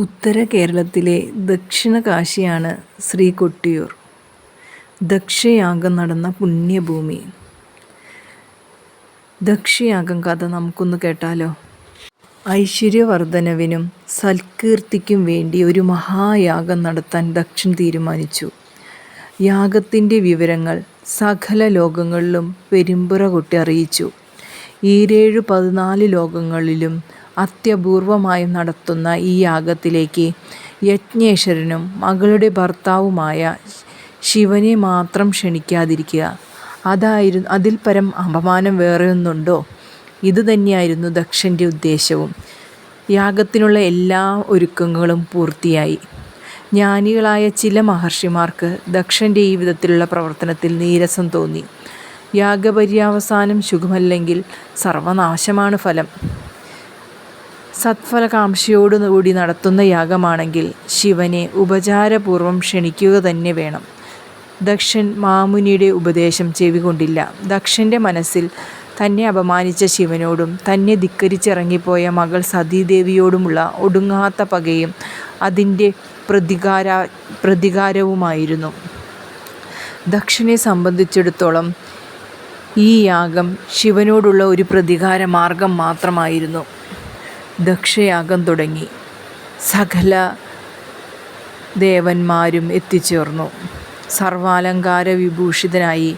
ഉത്തര കേരളത്തിലെ ദക്ഷിണ കാശിയാണ് ശ്രീ കൊട്ടിയൂർ ദക്ഷയാഗം നടന്ന പുണ്യഭൂമി. ദക്ഷയാഗം കഥ നമുക്കൊന്ന് കേട്ടാലോ. ഐശ്വര്യവർദ്ധനവിനും സൽകീർത്തിക്കും വേണ്ടി ഒരു മഹായാഗം നടത്താൻ ദക്ഷൻ തീരുമാനിച്ചു. യാഗത്തിന്റെ വിവരങ്ങൾ സകല ലോകങ്ങളിലും പെരുമ്പുറ കൊട്ടി അറിയിച്ചു. ഈരേഴു പതിനാല് ലോകങ്ങളിലും അത്യപൂർവമായി നടത്തുന്ന ഈ യാഗത്തിലേക്ക് യജ്ഞേശ്വരനും മകളുടെ ഭർത്താവുമായ ശിവനെ മാത്രം ക്ഷണിക്കാതിരിക്കുക അതായിരുന്നു അതിൽ പരം അപമാനം വേറെയൊന്നുണ്ടോ? ഇതുതന്നെയായിരുന്നു ദക്ഷന്റെ ഉദ്ദേശവും യാഗത്തിനുള്ള എല്ലാ ഒരുക്കങ്ങളും പൂർത്തിയായി. ജ്ഞാനികളായ ചില മഹർഷിമാർക്ക് ദക്ഷന്റെ ഈ വിധത്തിലുള്ള പ്രവർത്തനത്തിൽ നീരസം തോന്നി. യാഗപര്യവസാനം സുഖമല്ലെങ്കിൽ സർവനാശമാണ് ഫലം. സത്ഫലകാംക്ഷയോടുകൂടി നടത്തുന്ന യാഗമാണെങ്കിൽ ശിവനെ ഉപചാരപൂർവം ക്ഷണിക്കുക തന്നെ വേണം. ദക്ഷൻ മാമുനിയുടെ ഉപദേശം ചെവികൊണ്ടില്ല ദക്ഷന്റെ മനസ്സിൽ തന്നെ അപമാനിച്ച ശിവനോടും തന്നെ ധിക്കരിച്ചിറങ്ങിപ്പോയ മകൾ സതീദേവിയോടുമുള്ള ഒടുങ്ങാത്ത പകയും അതിന്റെ പ്രതികാര പ്രതികാരവുമായിരുന്നു. ദക്ഷനെ സംബന്ധിച്ചിടത്തോളം ഈ യാഗം ശിവനോടുള്ള ഒരു പ്രതികാര മാർഗം മാത്രമായിരുന്നു. ദക്ഷയാഗം തുടങ്ങി. സകല ദേവന്മാരും എത്തിച്ചേർന്നു. സർവാലങ്കാര വിഭൂഷിതനായി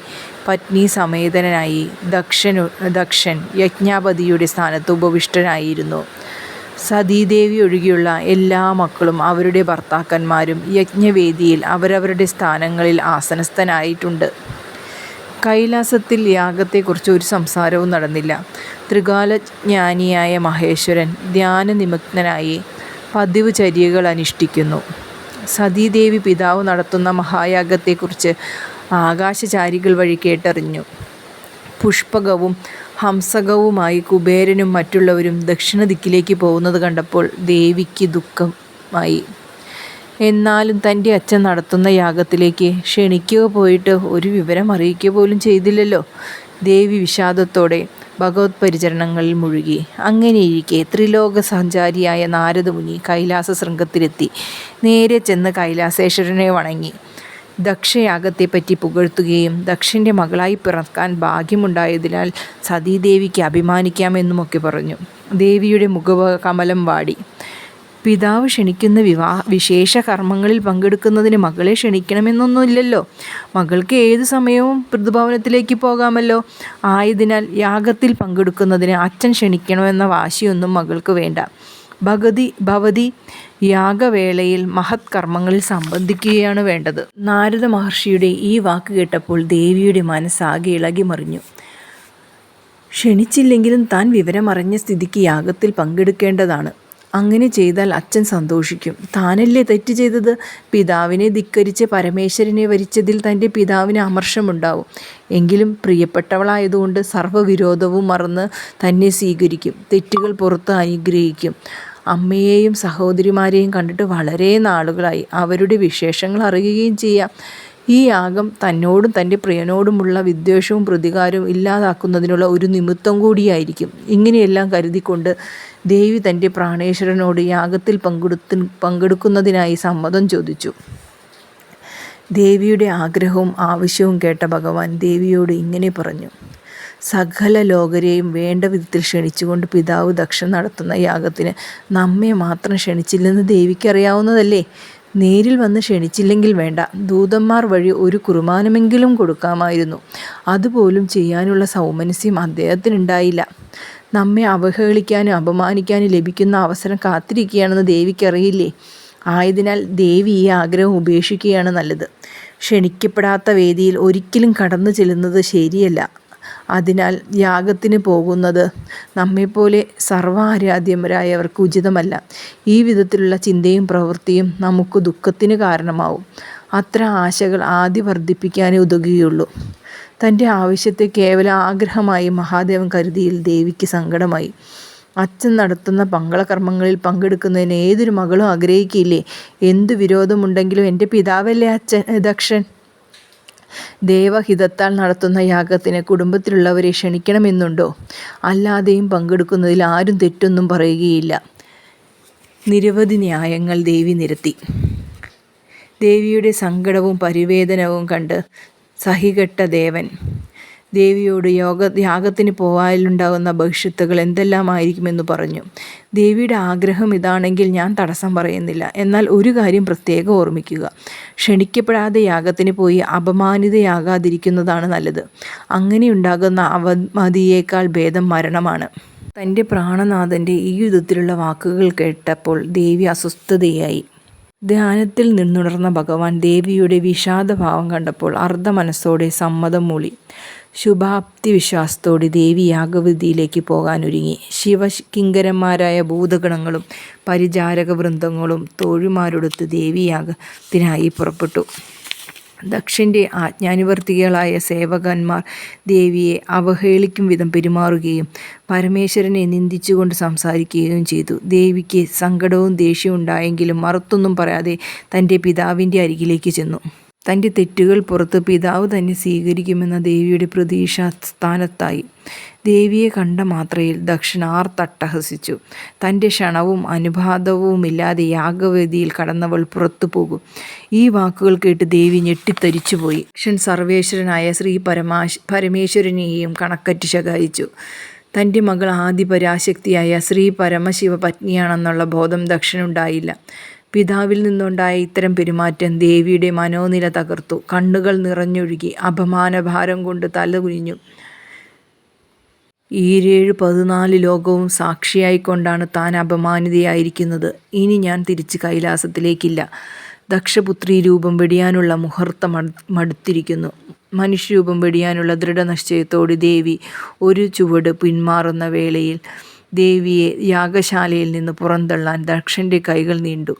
പത്നി സമേതനായി ദക്ഷൻ ദക്ഷൻ യജ്ഞാപതിയുടെ സ്ഥാനത്ത് ഉപവിഷ്ടനായിരുന്നു. സതീദേവി ഒഴികെയുള്ള എല്ലാ മക്കളും അവരുടെ ഭർത്താക്കന്മാരും യജ്ഞവേദിയിൽ അവരവരുടെ സ്ഥാനങ്ങളിൽ ആസനസ്ഥരായിട്ടുണ്ട്. കൈലാസത്തിൽ യാഗത്തെക്കുറിച്ച് ഒരു സംസാരവും നടന്നില്ല. ത്രികാലജ്ഞാനിയായ മഹേശ്വരൻ ധ്യാനനിമഗ്നനായി പതിവ് ചര്യകൾ അനുഷ്ഠിക്കുന്നു. സതീദേവി പിതാവ് നടത്തുന്ന മഹായാഗത്തെക്കുറിച്ച് ആകാശചാരികൾ വഴി കേട്ടറിഞ്ഞു. പുഷ്പകവും ഹംസകവുമായി കുബേരനും മറ്റുള്ളവരും ദക്ഷിണ ദിക്കിലേക്ക് പോകുന്നത് കണ്ടപ്പോൾ ദേവിക്ക് ദുഃഖമായി. എന്നാലും തന്റെ അച്ഛൻ നടത്തുന്ന യാഗത്തിലേക്ക് ക്ഷണിക്കുക പോയിട്ട് ഒരു വിവരം അറിയിക്കുക പോലും ചെയ്തില്ലല്ലോ. ദേവി വിഷാദത്തോടെ ഭഗവത് പരിചരണങ്ങളിൽ മുഴുകി. അങ്ങനെയിരിക്കെ ത്രിലോക സഞ്ചാരിയായ നാരദമുനി കൈലാസശൃംഗത്തിലെത്തി. നേരെ ചെന്ന് കൈലാസേശ്വരനെ വണങ്ങി ദക്ഷയാഗത്തെപ്പറ്റി പുകഴ്ത്തുകയും ദക്ഷന്റെ മകളായി പിറക്കാൻ ഭാഗ്യമുണ്ടായതിനാൽ സതീദേവിക്ക് അഭിമാനിക്കാമെന്നുമൊക്കെ പറഞ്ഞു. ദേവിയുടെ മുഖകമലം വാടി. പിതാവ് ക്ഷണിക്കുന്ന വിവാഹ വിശേഷ കർമ്മങ്ങളിൽ പങ്കെടുക്കുന്നതിന് മകളെ ക്ഷണിക്കണമെന്നൊന്നുമില്ലല്ലോ. മകൾക്ക് ഏത് സമയവും പിതൃഭവനത്തിലേക്ക് പോകാമല്ലോ. ആയതിനാൽ യാഗത്തിൽ പങ്കെടുക്കുന്നതിന് അച്ഛൻ ക്ഷണിക്കണമെന്ന വാശിയൊന്നും മകൾക്ക് വേണ്ട. ഭഗതി ഭവതി യാഗവേളയിൽ മഹത് കർമ്മങ്ങളിൽ സംബന്ധിക്കുകയാണ് വേണ്ടത്. നാരദ മഹർഷിയുടെ ഈ വാക്ക് കേട്ടപ്പോൾ ദേവിയുടെ മനസ്സാകെ ഇളകി മറിഞ്ഞു ക്ഷണിച്ചില്ലെങ്കിലും താൻ വിവരമറിഞ്ഞ സ്ഥിതിക്ക് യാഗത്തിൽ പങ്കെടുക്കേണ്ടതാണ്. അങ്ങനെ ചെയ്താൽ അച്ഛൻ സന്തോഷിക്കും. താനല്ലേ തെറ്റ് ചെയ്തത്. പിതാവിനെ ധിക്കരിച്ച് പരമേശ്വരനെ വരിച്ചതിൽ തന്റെ പിതാവിന് അമർഷമുണ്ടാവും. എങ്കിലും പ്രിയപ്പെട്ടവളായതുകൊണ്ട് സർവവിരോധവും മറന്ന് തന്നെ സ്വീകരിക്കും. തെറ്റുകൾ പുറത്ത് അനുഗ്രഹിക്കും. അമ്മയെയും സഹോദരിമാരെയും കണ്ടിട്ട് വളരെ നാളുകളായി. അവരുടെ വിശേഷങ്ങൾ അറിയുകയും ചെയ്യാം. ഈ യാഗം തന്നോടും തന്റെ പ്രിയനോടുമുള്ള വിദ്വേഷവും പ്രതികാരവും ഇല്ലാതാക്കുന്നതിനുള്ള ഒരു നിമിത്തം കൂടിയായിരിക്കും. ഇങ്ങനെയെല്ലാം കരുതിക്കൊണ്ട് ദേവി തന്റെ പ്രാണേശ്വരനോട് യാഗത്തിൽ പങ്കെടുക്കുന്നതിനായി സമ്മതം ചോദിച്ചു. ദേവിയുടെ ആഗ്രഹവും ആവശ്യവും കേട്ട ഭഗവാൻ ദേവിയോട് ഇങ്ങനെ പറഞ്ഞു. സകല ലോകരെയും വേണ്ട വിധത്തിൽ ക്ഷണിച്ചുകൊണ്ട് പിതാവ് ദക്ഷൻ നടത്തുന്ന യാഗത്തിന് നമ്മെ മാത്രം ക്ഷണിച്ചില്ലെന്ന് ദേവിക്കറിയാവുന്നതല്ലേ. നേരിൽ വന്ന് ക്ഷണിച്ചില്ലെങ്കിൽ വേണ്ട. ദൂതന്മാർ വഴി ഒരു കുർബാനമെങ്കിലും കൊടുക്കാമായിരുന്നു. അതുപോലും ചെയ്യാനുള്ള സൗമനസ്യം അദ്ദേഹത്തിനുണ്ടായില്ല. നമ്മെ അവഹേളിക്കാനും അപമാനിക്കാനും ലഭിക്കുന്ന അവസരം കാത്തിരിക്കുകയാണെന്ന് ദേവിക്കറിയില്ലേ. ആയതിനാൽ ദേവി ഈ ആഗ്രഹം ഉപേക്ഷിക്കുകയാണ് നല്ലത്. ക്ഷണിക്കപ്പെടാത്ത വേദിയിൽ ഒരിക്കലും കടന്നു ചെല്ലുന്നത് ശരിയല്ല. അതിനാൽ യാഗത്തിന് പോകുന്നത് നമ്മെപ്പോലെ സർവാരാധ്യമരായവർക്ക് ഉചിതമല്ല. ഈ വിധത്തിലുള്ള ചിന്തയും പ്രവൃത്തിയും നമുക്ക് ദുഃഖത്തിന് കാരണമാവും. അത്ര ആശകൾ ആദ്യ വർദ്ധിപ്പിക്കാനേ ഉതകുകയുള്ളൂ. തന്റെ ആവശ്യത്തെ കേവല ആഗ്രഹമായി മഹാദേവൻ കരുതിയിൽ ദേവിക്ക് സങ്കടമായി. അച്ഛൻ നടത്തുന്ന പങ്കളകർമ്മങ്ങളിൽ പങ്കെടുക്കുന്നതിന് ഏതൊരു മകളും ആഗ്രഹിക്കില്ലേ. എന്തു വിരോധമുണ്ടെങ്കിലും എന്റെ പിതാവല്ലേ അച്ഛൻ ദക്ഷൻ. ദേവഹിതത്താൽ നടത്തുന്ന യാഗത്തിന് കുടുംബത്തിലുള്ളവരെ ക്ഷണിക്കണമെന്നുണ്ടോ. അല്ലാതെയും പങ്കെടുക്കുന്നതിൽ ആരും തെറ്റൊന്നും പറയുകയില്ല. നിരവധി ന്യായങ്ങൾ ദേവി നിരത്തി. ദേവിയുടെ സങ്കടവും പരിവേദനവും കണ്ട് സഹികെട്ട ദേവൻ ദേവിയോട് യോഗ യാഗത്തിന് പോവാലുണ്ടാകുന്ന ഭവിഷ്യത്തുകൾ എന്തെല്ലാമായിരിക്കുമെന്ന് പറഞ്ഞു. ദേവിയുടെ ആഗ്രഹം ഇതാണെങ്കിൽ ഞാൻ തടസ്സം പറയുന്നില്ല. എന്നാൽ ഒരു കാര്യം പ്രത്യേകം ഓർമ്മിക്കുക. ക്ഷണിക്കപ്പെടാതെ യാഗത്തിന് പോയി അപമാനിതയാകാതിരിക്കുന്നതാണ് നല്ലത്. അങ്ങനെയുണ്ടാകുന്ന അവമതിയേക്കാൾ ഭേദം മരണമാണ്. തന്റെ പ്രാണനാഥന്റെ ഈ യുദ്ധത്തിലുള്ള വാക്കുകൾ കേട്ടപ്പോൾ ദേവി അസ്വസ്ഥതയായി ധ്യാനത്തിൽ നിന്നുണർന്ന ഭഗവാൻ ദേവിയുടെ വിഷാദഭാവം കണ്ടപ്പോൾ അർദ്ധ മനസ്സോടെ സമ്മതം മൂളി. ശുഭാപ്തിവിശ്വാസത്തോടെ ദേവി യാഗവിധിയിലേക്ക് പോകാനൊരുങ്ങി. ശിവകിങ്കരന്മാരായ ഭൂതഗണങ്ങളും പരിചാരക വൃന്ദങ്ങളും ദേവി ദേവിയാഗത്തിനായി പുറപ്പെട്ടു. ദക്ഷന്റെ ആജ്ഞാനുവർത്തികളായ സേവകന്മാർ ദേവിയെ അവഹേളിക്കും വിധം പെരുമാറുകയും പരമേശ്വരനെ നിന്ദിച്ചുകൊണ്ട് സംസാരിക്കുകയും ചെയ്തു. ദേവിക്ക് സങ്കടവും ദേഷ്യവും ഉണ്ടായെങ്കിലും മറുത്തൊന്നും പറയാതെ തന്റെ പിതാവിന്റെ അരികിലേക്ക് ചെന്നു. തന്റെ തെറ്റുകൾ പുറത്ത് പിതാവ് തന്നെ സ്വീകരിക്കുമെന്ന ദേവിയുടെ പ്രതീക്ഷ സ്ഥാനത്തായി ദേവിയെ കണ്ട മാത്രയിൽ ദക്ഷിണാർ തട്ടഹസിച്ചു തന്റെ ക്ഷണവും അനുവാദവുമില്ലാതെ യാഗവേദിയിൽ കടന്നവൾ പുറത്തു പോകും ഈ വാക്കുകൾ കേട്ട് ദേവി ഞെട്ടിത്തരിച്ചുപോയി. ദക്ഷൻ സർവേശ്വരനായ ശ്രീ പരമാശ് പരമേശ്വരനെയും കണക്കറ്റ് ശകായിച്ചു തന്റെ മകൾ ആദിപരാശക്തിയായ ശ്രീ ശ്രീപരമശിവപത്നിയാണെന്നുള്ള ബോധം ദക്ഷനുണ്ടായില്ല. പിതാവിൽ നിന്നുണ്ടായ ഇത്തരം പെരുമാറ്റം ദേവിയുടെ മനോനില തകർത്തു. കണ്ണുകൾ നിറഞ്ഞൊഴുകി. അപമാനഭാരം കൊണ്ട് തലകുനിച്ചു. ഈരേഴ് പതിനാല് ലോകവും സാക്ഷിയായിക്കൊണ്ടാണ് താൻ അപമാനിതയായിരിക്കുന്നത്. ഇനി ഞാൻ തിരിച്ച് കൈലാസത്തിലേക്കില്ല. ദക്ഷപുത്രി രൂപം വെടിയാനുള്ള മുഹൂർത്തം മടുത്തിരിക്കുന്നു. മനുഷ്യരൂപം വെടിയാനുള്ള ദൃഢനിശ്ചയത്തോട് ദേവി ഒരു ചുവട് പിന്മാറുന്ന വേളയിൽ ദേവിയെ യാഗശാലയിൽ നിന്ന് പുറന്തള്ളാൻ ദക്ഷന്റെ കൈകൾ നീണ്ടു.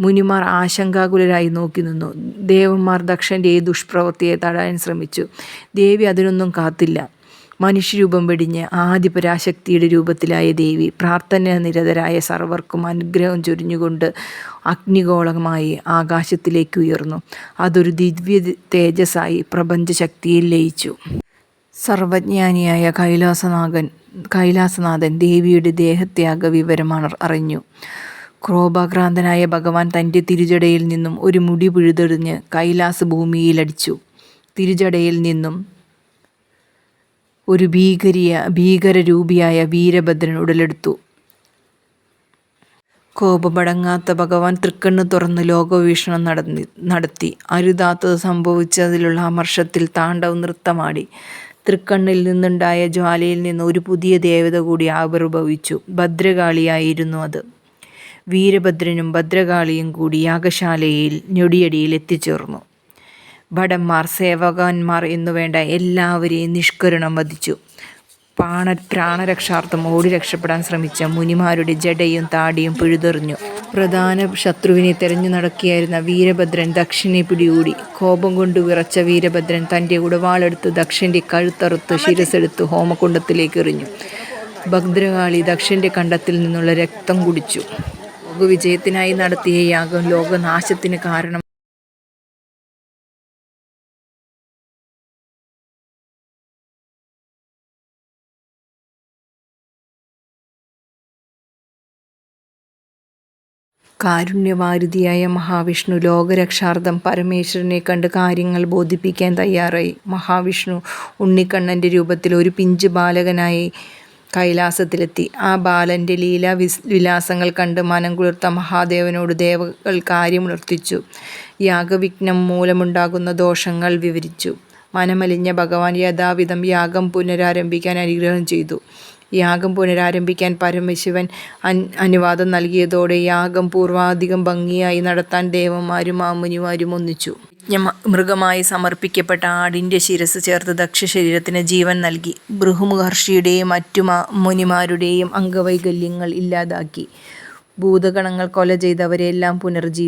മുനിമാർ ആശങ്കാകുലരായി നോക്കി നിന്നു ദേവന്മാർ ദക്ഷന്റെ ഈ ദുഷ്പ്രവൃത്തിയെ തടയാൻ ശ്രമിച്ചു. ദേവി അതിനൊന്നും കാത്തില്ല. മനുഷ്യരൂപം വെടിഞ്ഞ് ആദിപരാശക്തിയുടെ രൂപത്തിലായ ദേവി പ്രാർത്ഥന നിരതരായ സർവർക്കും അനുഗ്രഹം ചൊരിഞ്ഞുകൊണ്ട് അഗ്നിഗോളമായി ആകാശത്തിലേക്ക് ഉയർന്നു അതൊരു ദിവ്യ തേജസ്സായി പ്രപഞ്ചശക്തിയിൽ ലയിച്ചു. സർവജ്ഞാനിയായ കൈലാസനാഥൻ ദേവിയുടെ ദേഹത്യാഗ വിവരമാണ് അറിഞ്ഞു. ക്രോഭാക്രാന്തനായ ഭഗവാൻ തന്റെ തിരുജടയിൽ നിന്നും ഒരു മുടി പിഴുതെറിഞ്ഞ് കൈലാസഭൂമിയിലടിച്ചു. തിരുജടയിൽ നിന്നും ഒരു ഭീകരിയ ഭീകരരൂപിയായ വീരഭദ്രൻ ഉടലെടുത്തു. കോപമടങ്ങാത്ത ഭഗവാൻ തൃക്കണ്ണ് തുറന്ന് ലോകവീക്ഷണം നടന്നി നടത്തി. അരുതാത്തത് സംഭവിച്ചതിലുള്ള അമർഷത്തിൽ താണ്ഡവ് നൃത്തമാടി. തൃക്കണ്ണിൽ നിന്നുണ്ടായ ജ്വാലയിൽ നിന്ന് ഒരു പുതിയ ദേവത കൂടി ആവിർഭവിച്ചു. ഭദ്രകാളിയായിരുന്നു അത്. വീരഭദ്രനും ഭദ്രകാളിയും കൂടി യാഗശാലയിൽ ഞൊടിയടിയിൽ എത്തിച്ചേർന്നു. ഭടന്മാർ, സേവകന്മാർ എന്നുവേണ്ട എല്ലാവരെയും നിഷ്കരുണം വധിച്ചു. പ്രാണരക്ഷാർത്ഥം ഓടി രക്ഷപ്പെടാൻ ശ്രമിച്ച മുനിമാരുടെ ജടയും താടിയും പിഴുതെറിഞ്ഞു. പ്രധാന ശത്രുവിനെ തെരഞ്ഞു നടക്കിയായിരുന്ന വീരഭദ്രൻ ദക്ഷിണെ പിടികൂടി. കോപം കൊണ്ട് വിറച്ച വീരഭദ്രൻ തന്റെ ഉടവാളെടുത്ത് ദക്ഷന്റെ കഴുത്തറുത്ത് ശിരസെടുത്ത് ഹോമകുണ്ടത്തിലേക്ക് എറിഞ്ഞു. ഭദ്രകാളി ദക്ഷന്റെ കണ്ടത്തിൽ നിന്നുള്ള രക്തം കുടിച്ചു. ലോകവിജയത്തിനായി നടത്തിയ യാഗം ലോകനാശത്തിന് കാരണമായി. കാരുണ്യവാരിധിയായ മഹാവിഷ്ണു ലോകരക്ഷാർത്ഥം പരമേശ്വരനെ കണ്ട് കാര്യങ്ങൾ ബോധിപ്പിക്കാൻ തയ്യാറായി. മഹാവിഷ്ണു ഉണ്ണിക്കണ്ണന്റെ രൂപത്തിൽ ഒരു പിഞ്ച് ബാലകനായി കൈലാസത്തിലെത്തി. ആ ബാലന്റെ ബാലന്റെ ലീലാവിലാസങ്ങൾ കണ്ട് മനം കുളിർത്ത മഹാദേവനോട് ദേവകൾ കാര്യമുണർത്തിച്ചു. യാഗവിഘ്നം മൂലമുണ്ടാകുന്ന ദോഷങ്ങൾ വിവരിച്ചു. മനമലിഞ്ഞ ഭഗവാൻ യഥാവിധം യാഗം പുനരാരംഭിക്കാൻ അനുഗ്രഹം ചെയ്തു. യാഗം പുനരാരംഭിക്കാൻ പരമശിവൻ അനുവാദം നൽകിയതോടെ യാഗം പൂർവാധികം ഭംഗിയായി നടത്താൻ ദേവന്മാരും മാമുനിമാരും ഒന്നിച്ചു. മൃഗമായി സമർപ്പിക്കപ്പെട്ട ആടിന്റെ ശിരസ് ചേർത്ത് ദക്ഷശരീരത്തിന് ജീവൻ നൽകി. ബൃഹുമുഹർഷിയുടെയും മറ്റു മുനിമാരുടെയും അംഗവൈകല്യങ്ങൾ ഇല്ലാതാക്കി. ഭൂതഗണങ്ങൾ കൊല ചെയ്തവരെയെല്ലാം പുനർജീവിപ്പിച്ചു.